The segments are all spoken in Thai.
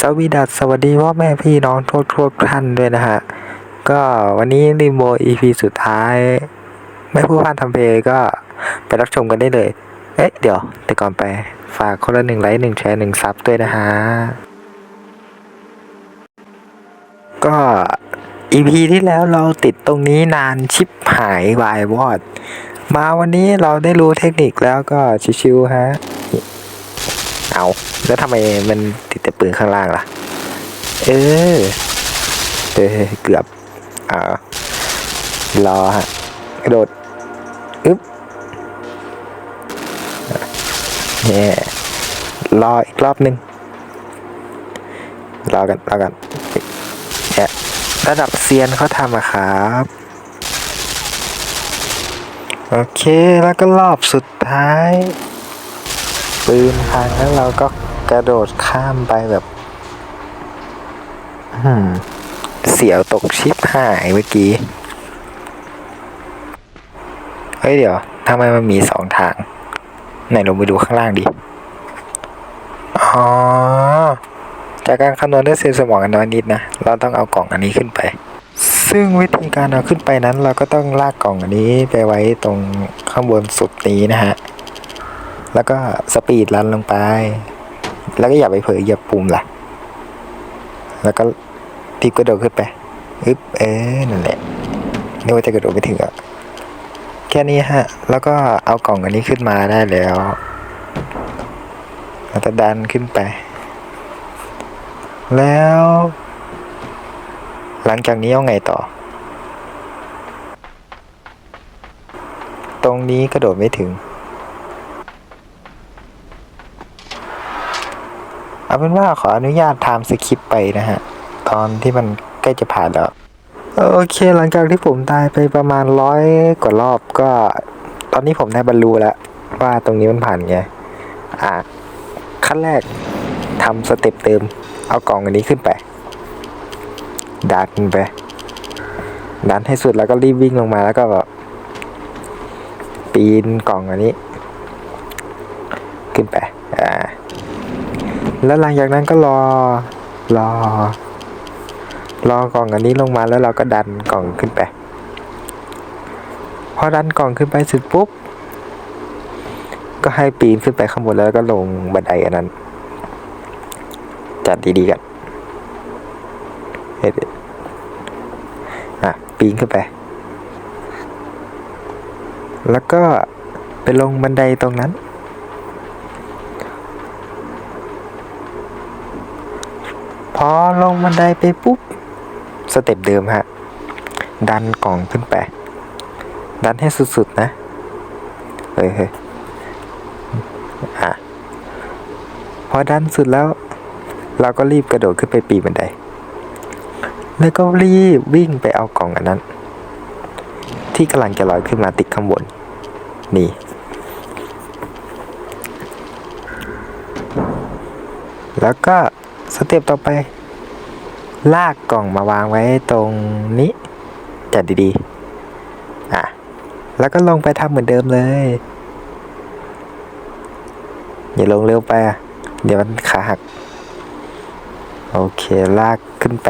สวีดัสสวัสดีพ่อแม่พี่น้องทุกทุกท่านด้วยนะฮะ ก็วันนี้รีโม EP สุดท้ายไม่พูดพลาดทำเพลงก็ไปรับชมกันได้เลย เอ๊ะ เดี๋ยว แต่ก่อนไป ฝากคนละหนึ่งไลค์หนึ่งแชร์หนึ่งซับด้วยนะฮะ ก็ EP ที่แล้วเราติดตรงนี้นานชิปหายวายวอด มาวันนี้เราได้รู้เทคนิคแล้วก็ชิวๆฮะ เอา แล้วทำไมมันติดแต่ปืนข้างล่างล่ะ เออ เออเกือบ อ่ารอฮะกระโดดอึ๊บเนี่ยรออีกรอบหนึ่งรอกันรอกันเนี่ยระดับเซียนเขาทำอะครับโอเค แล้วก็รอบสุดท้าย ปืนพังแล้วเราก็กระโดดข้ามไปแบบอืมเสียวตกชิปหายเมื่อกี้ เฮ้ยเดี๋ยวทำไมมันมีสองทาง ไหนลงไปดูข้างล่างดิ อ๋อ จากการคำนวณด้วยเซลล์สมองกันน้อยนิดนะ เราต้องเอากล่องอันนี้ขึ้นไป ซึ่งวิธีการเอาขึ้นไปนั้น เราก็ต้องลากกล่องอันนี้ไปไว้ตรงข้างบนสุดนี้นะฮะ แล้วก็สปีดรันลงไป แล้วก็อย่าไปเผลอเหยียบปุ่มล่ะแล้วก็ทีบกระโดดขึ้นไปอึ๊บเออนั่นแหละนึกว่าจะกระโดดไปถึงอะแค่นี้ฮะ แล้วก็เอากล่องอันนี้ขึ้นมาได้แล้วแล้วดันขึ้นไป แล้ว หลังจากนี้เอาไงต่อ ตรงนี้กระโดดไม่ถึง เอาเป็นว่าขออนุญาตทม์สคริปไปนะฮะ ตอนที่มันใกล้จะผ่านแล้ว โอเคหลังจากที่ผมตายไปประมาณร้อยกว่ารอบก็ ตอนนี้ผมได้บรรลุแล้ว ว่าตรงนี้มันผ่านไง อะ ขั้นแรกทำสเต็ปเติม เอากล่องอันนี้ขึ้นไป ดันไป ดันให้สุดแล้วก็รีบวิ่งลงมาแล้วก็แบบปีนกล่องอันนี้ ขึ้นไป อ่า แล้วหลังจากนั้นก็รอ รอ รอกล่องอันนี้ลงมาแล้วเราก็ดันกล่องขึ้นไป พอดันกล่องขึ้นไปเสร็จปุ๊บ ก็ให้ปีนขึ้นไปข้างบนแล้วก็ลงบันไดอันนั้น จัดดีๆกันเฮ็ดอะ ปีนขึ้นไป แล้วก็ไปลงบันไดตรงนั้น พอลงบันไดไปปุ๊บ สเต็ปเดิมฮะ ดันกล่องขึ้นไป ดันให้สุดๆนะเฮ้ยอะ พอดันสุดแล้ว เราก็รีบกระโดดขึ้นไปปีบันได แล้วก็รีบวิ่งไปเอากล่องอันนั้น ที่กำลังจะลอยขึ้นมาติดข้างบน นี่แล้วก็ สเต็ปต่อไป ลากกล่องมาวางไว้ตรงนี้ จัดดีๆ อะ แล้วก็ลงไปทำเหมือนเดิมเลย อย่าลงเร็วไปอะ เดี๋ยวมันขาหัก โอเค ลากขึ้นไป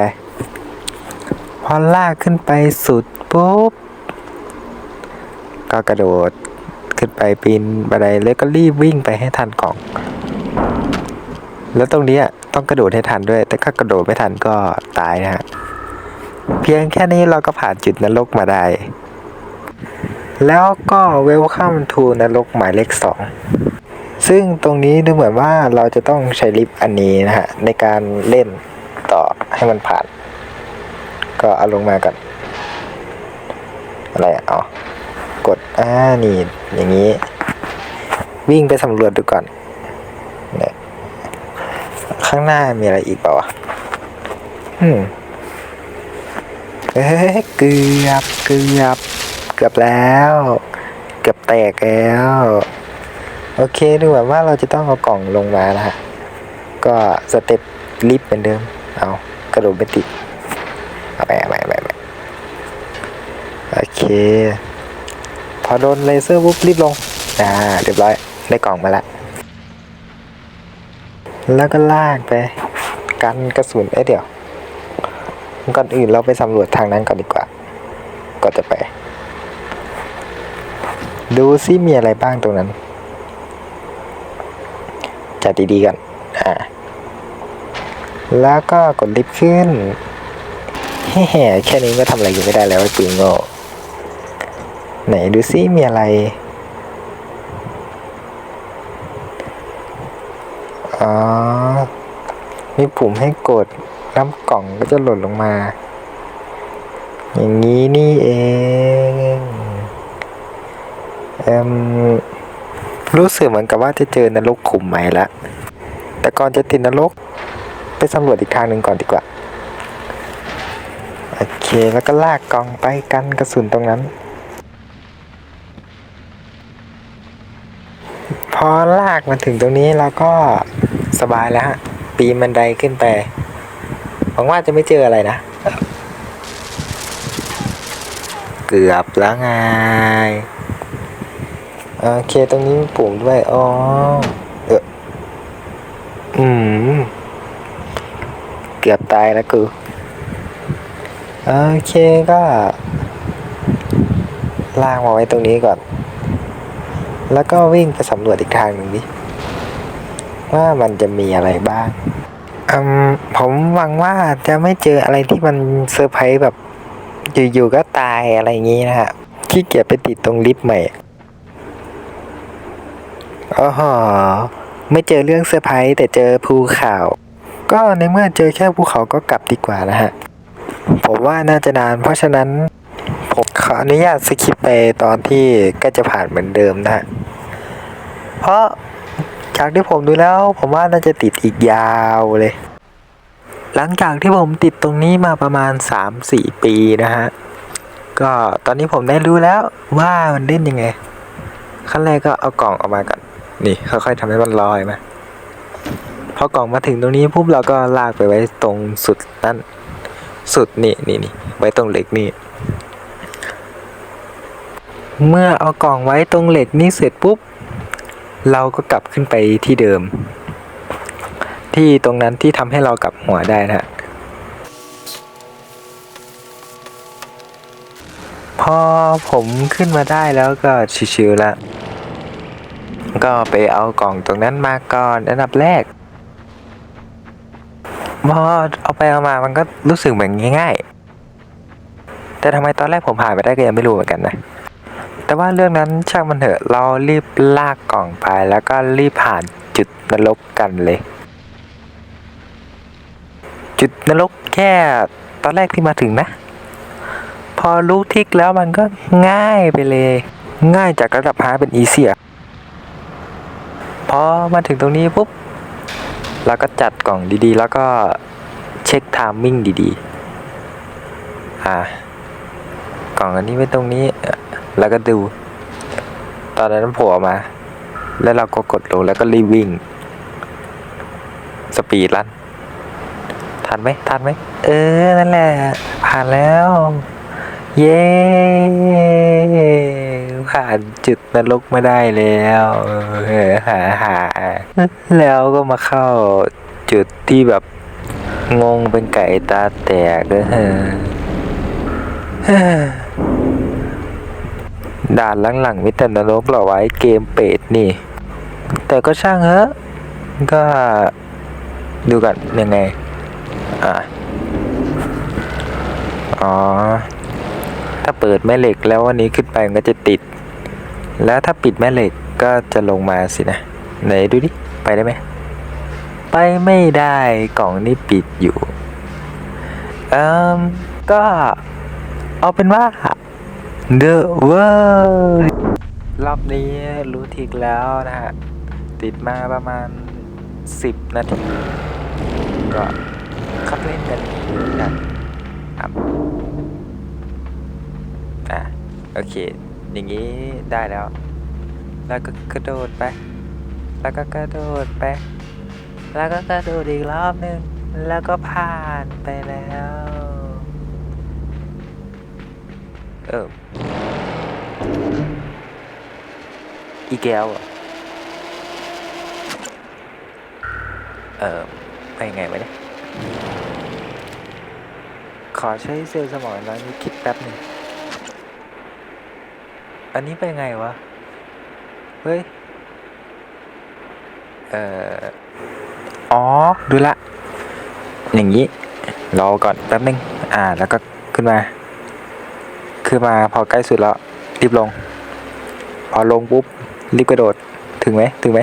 พอลากขึ้นไปสุดปุ๊บ ก็กระโดดขึ้นไปปีนบันไดแล้วก็รีบวิ่งไปให้ทันกล่อง แล้วตรงนี้ต้องกระโดดให้ทันด้วย แต่ถ้ากระโดดไม่ทันก็ตายนะฮะ เพียงแค่นี้เราก็ผ่านจุดนรกมาได้ แล้วก็เวลคัมทูนรกหมายเลขสองซึ่งตรงนี้ดูเหมือนว่าเราจะต้องใช้ลิฟต์อันนี้นะฮะ ในการเล่นต่อให้มันผ่าน ก็เอาลงมากัน อะไรอ๋อกดอ่านี่อย่างนี้ วิ่งไปสำรวจดูก่อน ข้างหน้ามีอะไรอีกเปล่าวะอืมเอ้ยเกือบเกือบเกือบแล้ว เกือบแตกแล้ว โอเคดูแบบว่าเราจะต้องเอากล่องลงมานะฮะ ก็สเต็ปลิฟต์เหมือนเดิม เอากระโดดไม่ติดเอาไปเอาไปเอาไปไปโอเค พอโดนเลเซอร์ปุ๊บรีบลง อ่าเรียบร้อย ได้กล่องมาแล้ว แล้วก็ลากไป กันกระสุนเอ้เดี๋ยว ก่อนอื่นเราไปสำรวจทางนั้นก่อนดีกว่าก็จะไป ดูซิมีอะไรบ้างตรงนั้น จัดดีๆกันอ่าแล้วก็กดลิฟต์ขึ้นแฮ่แค่นี้ก็ทำอะไรอยู่ไม่ได้แล้วไอ้ปืนโง่ไหนดูซิมีอะไร อ๋อ มีปุ่มให้กดน้ำกล่องก็จะหล่นลงมา อย่างนี้นี่เองเอ่มรู้สึกเหมือนกับว่าจะเจอนรกขุมใหม่ละ แต่ก่อนจะติดนรก ไปสำรวจอีกทางหนึ่งก่อนดีกว่า โอเค แล้วก็ลากกล่องไปกันกระสุนตรงนั้น พอลากมาถึงตรงนี้เราก็สบายแล้วฮะ ปีนบันไดขึ้นไป หวังว่าจะไม่เจออะไรนะ เกือบแล้วไง โอเคตรงนี้มีปุ่มด้วย อ๋อ เอออืม เกือบตายแล้วกู โอเคก็ลากมาไว้ตรงนี้ก่อน แล้วก็วิ่งไปสำรวจอีกทางหนึ่งดิว่ามันจะมีอะไรบ้างอืมผมหวังว่าจะไม่เจออะไรที่มันเซอร์ไพรส์แบบ อยู่ๆก็ตายอะไรอย่างนี้นะฮะที่เกียจไปติดตรงลิฟต์ใหม่อ๋อไม่เจอเรื่องเซอร์ไพรส์แต่เจอภูเขาก็ในเมื่อเจอแค่ภูเขาก็กลับดีกว่านะฮะ ผมว่าน่าจะนานเพราะฉะนั้น ผมขออนุญาตสคิปไปตอนที่ก็จะผ่านเหมือนเดิมนะฮะ เพราะจากที่ผมดูแล้ว ผมว่าน่าจะติดอีกยาวเลย หลังจากที่ผมติดตรงนี้มาประมาณ 3-4 ปีนะฮะ ก็ตอนนี้ผมได้รู้แล้วว่ามันเล่นยังไง ขั้นแรกก็เอากล่องออกมาก่อน นี่ค่อยๆทำให้มันลอยมาพอกล่องมาถึงตรงนี้ปุ๊บเราก็ลากไปไว้ตรงสุดนั่นสุดนี่นี่นี่ไว้ตรงเหล็กนี่ เมื่อเอากล่องไว้ตรงเหล็กนี่เสร็จปุ๊บ เราก็กลับขึ้นไปที่เดิม ที่ตรงนั้นที่ทำให้เรากลับหัวได้นะฮะพอผมขึ้นมาได้แล้วก็ชิวๆละก็ไปเอากล่องตรงนั้นมาก่อนอันดับแรกพอเอาไปเอามามันก็รู้สึกเหมือนง่าย ๆ แต่ทำไมตอนแรกผมผ่านไปได้ก็ยังไม่รู้เหมือนกันนะ แต่ว่าเรื่องนั้นช่างมันเถอะ เรารีบลากกล่องไปแล้วก็รีบผ่านจุดนรกกันเลย จุดนรกแค่ตอนแรกที่มาถึงนะ พอรู้ทิกแล้วมันก็ง่ายไปเลย ง่ายจากระดับฮาร์ดเป็นอีเซียพอมาถึงตรงนี้ปุ๊บเราก็จัดกล่องดีๆ แล้วก็เช็คไทามมิ่งดีๆ อ่ากล่องอันนี้ไว้ตรงนี้ แล้วก็ดู ตอนนั้นโผล่ออกมา แล้วเราก็กดลงแล้วก็รีวิ่ง สปีดลันทันไหมทันไหมเออ นั่นแหละ ผ่านแล้ว เย้ผ่านจุดนรกมาได้แล้วหาหาแล้วก็มาเข้าจุดที่แบบงงเป็นไก่ตาแตกเออ ด่านหลังๆมิแต่นรกเหรอไว้เกมเป็ดนี่ แต่ก็ช่างเถอะก็ดูกันยังไง อะ อ๋อ ถ้าเปิดแม่เหล็กแล้ววันนี้ขึ้นไปมันก็จะติด แล้วถ้าปิดแม่เหล็กก็จะลงมาสินะ ไหนดูดิ ไปได้ไหม ไปไม่ได้กล่องนี่ปิดอยู่ เอ่มก็เอาเป็นว่า The World รอบนี้รู้ทิกแล้วนะฮะ ติดมาประมาณ 10 นาที ก็ขับเล่นกันนะครับอะโอเค อย่างนี้ได้แล้ว แล้วก็กระโดดไป แล้วก็กระโดดไป แล้วก็กระโดดอีกรอบหนึ่งแล้วก็ผ่านไปแล้ว เอออีแก้วเหรอเออไปยังไงวะเนี่ยขอใช้เซลล์สมองร้อยนี้คิดแป๊บหนึ่งอันนี้เป็นไงวะ เฮ้ย เอ่อ อ๋อ ดูละ อย่างนี้ รอก่อนแป๊บนึง อ่า แล้วก็ขึ้นมา ขึ้นมาพอใกล้สุดแล้วรีบลง พอลงปุ๊บรีบกระโดดถึงไหมถึงไหม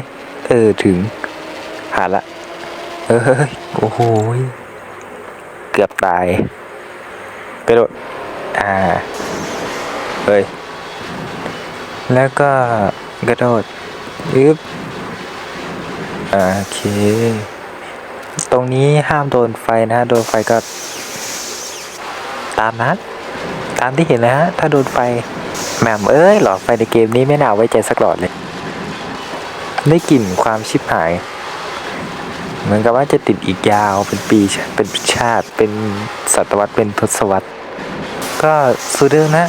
เออถึงผ่านละเฮ้ยโอ้โหเกือบตายกระโดดอ่าเฮ้ยแล้วก็กระโดดอึบโอเค ตรงนี้ห้ามโดนไฟนะ โดนไฟก็ตามนั้นามที่เห็นนะฮะ ถ้าโดนไฟแหม่มเอ้ยหลอดไฟในเกมนี้ไม่น่าไว้ใจสักหลอดเลย ได้กลิ่นความชิบหาย เหมือนกับว่าจะติดอีกยาวเป็นปีเป็นชาติเป็นศตวรรษเป็นทศวรรษ ก็สูเดิมนะ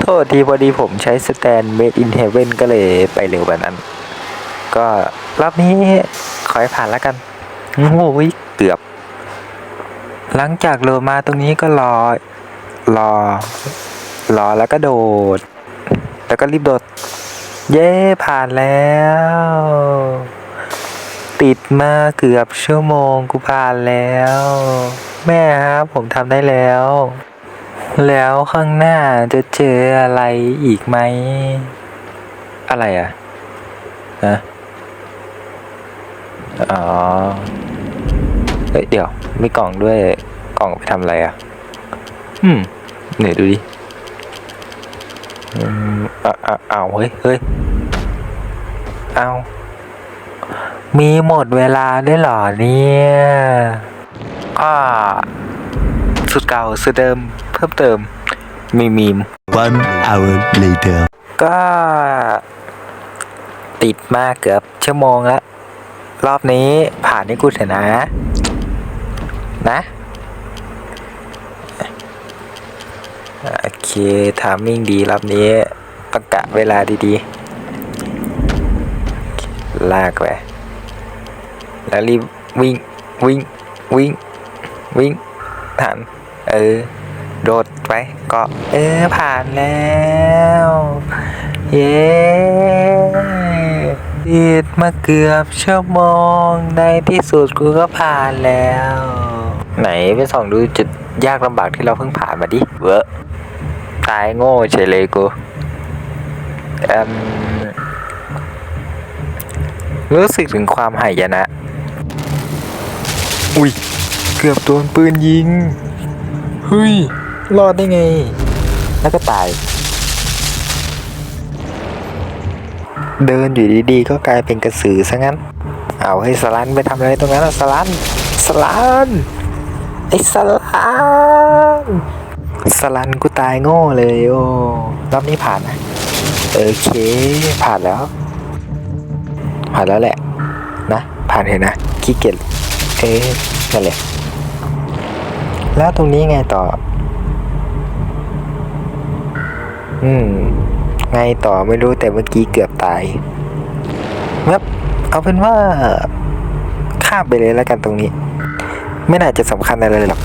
โทษทีพอดีผมใช้สแตน Made in Heaven ก็เลยไปเร็วแบบนั้น ก็รอบนี้ขอให้ผ่านแล้วกัน โอ้ยเกือบ หลังจากโลมาตรงนี้ก็รอ รอ รอแล้วก็โดด แล้วก็รีบโดด เย้ผ่านแล้ว ติดมาเกือบชั่วโมงกูผ่านแล้ว แม่ครับผมทำได้แล้ว แล้วข้างหน้าจะเจออะไรอีกไหม อะไรอะฮะอ๋อเฮ้ยเดี๋ยว มีกล่องด้วย กล่องไปทำอะไรอะ อืม ไหนดูดิอืมอะอะเอาเฮ้ยเฮ้ยเอามีหมดเวลาด้วยเหรอเนี่ยก็สุดเก่าสุดเดิมเพิ่มเติม มีมีม One hour later. ก็ ติดมาเกือบชั่วโมงแล้วรอบนี้ผ่านให้กูเถอะนะ นะ โอเคทามมิ่งดีรอบนี้ต้องกะเวลาดีๆ ลากไปแล้วรีบวิ่งวิ่งวิ่งวิ่งทันเออ โดดไปเกาะเออ ผ่านแล้ว เย้ติดมาเกือบชั่วโมง ในที่สุดกูก็ผ่านแล้ว ไหนไปส่องดูจุดยากลำบากที่เราเพิ่งผ่านมาดิเวอะตายโง่เฉยเลยกูเอิ่มรู้สึกถึงความหายนะ อุ้ย เกือบโดนปืนยิง เฮ้ย รอดได้ไง แล้วก็ตาย เดินอยู่ดีๆ ก็กลายเป็นกระสือซะงั้น เอาให้สลันไปทำอะไรตรงนั้นสลันสลัน ไอ้สลันสลันกูตายโง่เลยโอ้รอบนี้ผ่านนะโอเคผ่านแล้ว ผ่านแล้วแหละ นะ ผ่านเถอะนะขี้เกียจเอ๊ะนั่นแหละแล้วตรงนี้ไงต่อ อืม ไงต่อไม่รู้แต่เมื่อกี้เกือบตายครับเอาเป็นว่าข้ามไปเลยแล้วกันตรงนี้ ไม่น่าจะสำคัญอะไรหรอก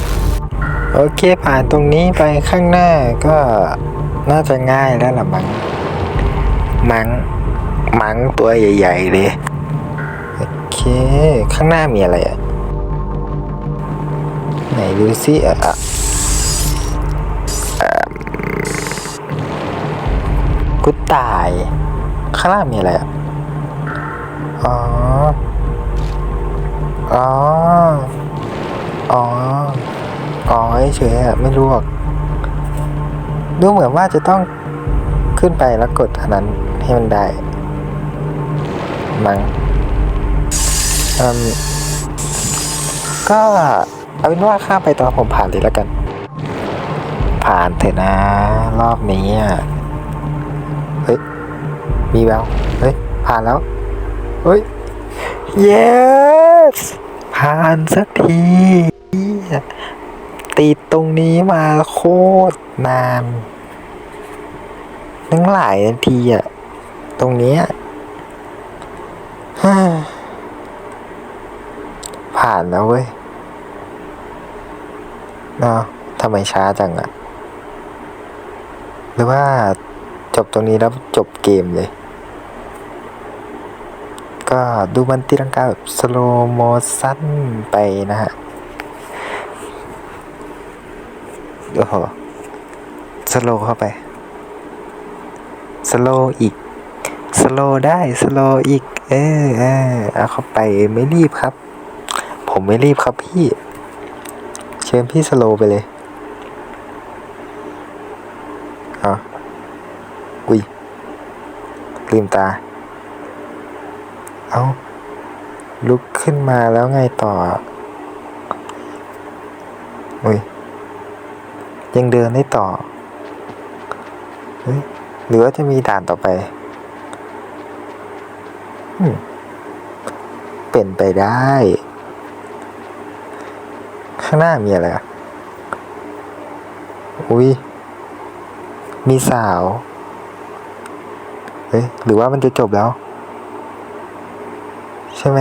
โอเคผ่านตรงนี้ไปข้างหน้าก็น่าจะง่ายแล้วล่ะมัง้งมัง้งมัง้งตัวใหญ่ๆเลยโอเค ข้างหน้ามีอะไรอะ ไหนดูสิอะอะกูตาย ข้างล่างมีอะไรอะ อ๋อ อ๋อ อ๋อ อ๋อเฉยอะไม่รู้หรอกดูเหมือนว่าจะต้องขึ้นไปแล้วกดอันนั้นให้มันได้ มัง้งอืมก็เอาเป็นว่าข้ามไปตอนผมผ่านเลยแล้วกัน ผ่านเถอะนะ รอบนี้อะเฮ้ย มีแววเฮ้ย ผ่านแล้ว เฮ้ย yes ผ่านสักที ติดตรงนี้มาโคตรนานตั้งหลายนาทีอะตรงเนี้ยผ่านแล้วเว้ยเนาะทำไมช้าจังอะหรือว่าจบตรงนี้แล้วจบเกมเลย ก็ดูมันตีลังกาแบบสโลโมชั่นไปนะฮะ โอ้โหสโลเข้าไปสโลอีกสโลได้สโลอีก เออเออเอาเข้าไปไม่รีบครับ ผมไม่รีบครับพี่ เชิญพี่สโลไปเลยเอาอุ้ยลืมตา เอาลุกขึ้นมาแล้วไงต่อ อุ้ย ยังเดินได้ต่อหรือว่าจะมีด่านต่อไปเป็นไปได้ ข้างหน้ามีอะไรอุ้ยมีสาวเฮ้ยหรือว่ามันจะจบแล้ว ใช่ไหม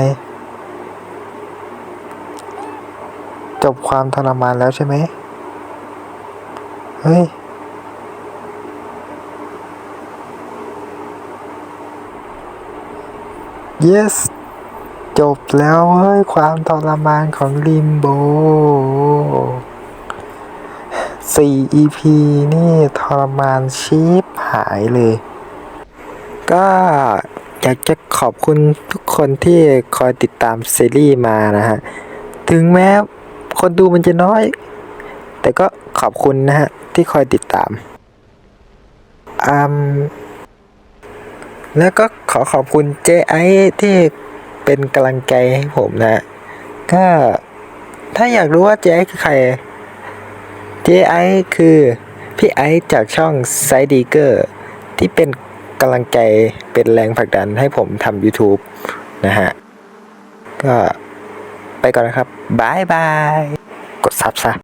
จบความทรมานแล้วใช่ไหม เฮ้ย yes จบแล้วเฮ้ย ความทรมานของลิมโบ4 EP นี่ทรมานชีพหายเลย ก็อยากจะขอบคุณทุกคนที่คอยติดตามซีรีส์มานะฮะ ถึงแม้คนดูมันจะน้อย แต่ก็ ขอบคุณนะฮะ ที่คอยติดตามอืมแล้วก็ขอขอบคุณเจไอที่เป็นกำลังใจให้ผมนะ ก็ถ้าอยากรู้ว่าเจไอคือใครเจไอคือพี่ไอจากช่องไซดีเกอร์ที่เป็นกำลังใจเป็นแรงผลักดันให้ผมทำ YouTube นะฮะ ก็ไปก่อนนะครับบายบาย กดซับซะ